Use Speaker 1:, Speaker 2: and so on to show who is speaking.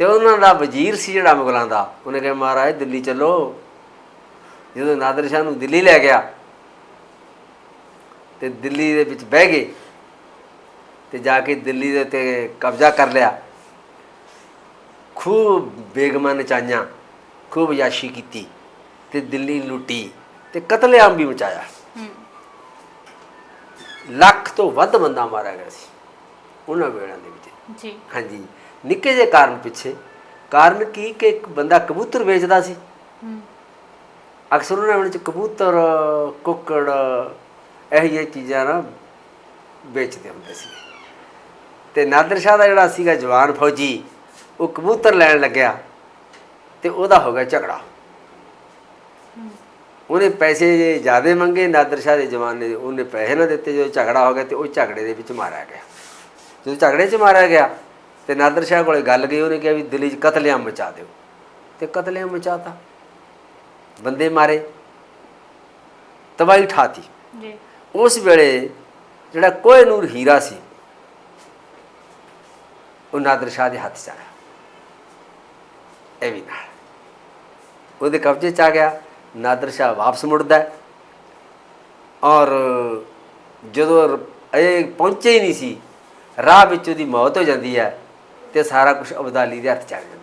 Speaker 1: ਤੇ ਉਹਨਾਂ ਦਾ ਵਜ਼ੀਰ ਸੀ ਜਿਹੜਾ ਮੁਗਲਾਂ ਦਾ। ਉਹਨੇ ਕਿਹਾ ਮਹਾਰਾਜ ਦਿੱਲੀ ਚੱਲੋ। ਜਦੋਂ ਨਾਦਰ ਸ਼ਾਹ ਨੂੰ ਦਿੱਲੀ ਲੈ ਗਿਆ ਤੇ ਦਿੱਲੀ ਦੇ ਵਿੱਚ ਬਹਿ ਗਏ ਤੇ ਜਾ ਕੇ ਦਿੱਲੀ ਦੇ ਉੱਤੇ ਕਬਜ਼ਾ ਕਰ ਲਿਆ। ਖੂਬ ਬੇਗਮਾਂ ਨਚਾਈਆਂ ਖੂਬ ਯਾਸ਼ੀ ਕੀਤੀ ਤੇ ਦਿੱਲੀ ਲੁੱਟੀ ਤੇ ਕਤਲੇਆਮ ਵੀ ਮਚਾਇਆ। ਲੱਖ ਤੋਂ ਵੱਧ ਬੰਦਾ ਮਾਰਿਆ ਗਿਆ ਸੀ। ਉਹਨਾਂ ਵੇੜਾਂ ਦੇ ਵਿੱਚ।
Speaker 2: ਜੀ।
Speaker 1: ਹਾਂਜੀ। ਨਿੱਕੇ ਜਿਹੇ ਕਾਰਨ ਪਿੱਛੇ। ਕਾਰਨ ਕੀ ਕਿ ਇੱਕ ਬੰਦਾ ਕਬੂਤਰ ਵੇਚਦਾ ਸੀ। ਅਕਸਰ ਉਹਨਾਂ ਵਿੱਚ ਕਬੂਤਰ ਕੁੱਕੜ ਇਹੋ ਜਿਹੀਆਂ ਚੀਜ਼ਾਂ ਨਾ ਵੇਚਦੇ ਹੁੰਦੇ ਸੀ। ਤੇ ਨਾਦਰ ਸ਼ਾਹ ਦਾ ਜਿਹੜਾ ਸੀਗਾ ਜਵਾਨ ਫੌਜੀ ਉਹ ਕਬੂਤਰ ਲੈਣ ਲੱਗਿਆ ਤੇ ਉਹਦਾ ਹੋ ਗਿਆ ਝਗੜਾ। ਉਹਨੇ ਪੈਸੇ ਜ਼ਿਆਦੇ ਮੰਗੇ ਨਾਦਰ ਸ਼ਾਹ ਦੇ ਜਵਾਨ ਨੇ ਉਹਨੇ ਪੈਸੇ ਨਾ ਦਿੱਤੇ ਜਦੋਂ ਝਗੜਾ ਹੋ ਗਿਆ ਤੇ ਉਹ ਝਗੜੇ ਦੇ ਵਿੱਚ ਮਾਰਿਆ ਗਿਆ। ਜਦੋਂ ਝਗੜੇ 'ਚ ਮਾਰਿਆ ਗਿਆ ਤੇ ਨਾਦਰ ਸ਼ਾਹ ਕੋਲੇ ਗੱਲ ਗਈ ਉਹਨੇ ਕਿਹਾ ਵੀ ਦਿੱਲੀ 'ਚ ਕਤਲੇਆਮ ਮਚਾ ਦਿਓ। ਤੇ ਕਤਲੇਆਮ ਮਚਾਤਾ। ਬੰਦੇ ਮਾਰੇ। ਤਬਾਹੀ ਠਾਤੀ
Speaker 2: ਜੀ।
Speaker 1: ਉਸ ਵੇਲੇ ਜਿਹੜਾ ਕੋਹਿਨੂਰ ਹੀਰਾ ਸੀ ਉਹ ਨਾਦਰ ਸ਼ਾਹ ਦੇ ਹੱਥ 'ਚ ਆਇਆ ਇਹ ਵੀ ਨਾਲ। ਉਹਦੇ ਕਬਜ਼ੇ 'ਚ ਆ ਗਿਆ। ਨਾਦਰ ਸ਼ਾਹ ਵਾਪਸ ਮੁੜਦਾ ਹੈ। ਔਰ ਜਦੋਂ ਇਹ ਪਹੁੰਚੇ ਹੀ ਨਹੀਂ ਸੀ ਰਾਹ ਵਿੱਚ ਉਹਦੀ ਮੌਤ ਹੋ ਜਾਂਦੀ ਹੈ ਤੇ ਸਾਰਾ ਕੁਝ ਅਬਦਾਲੀ ਦੇ ਹੱਥ 'ਚ ਜਾਂਦਾ।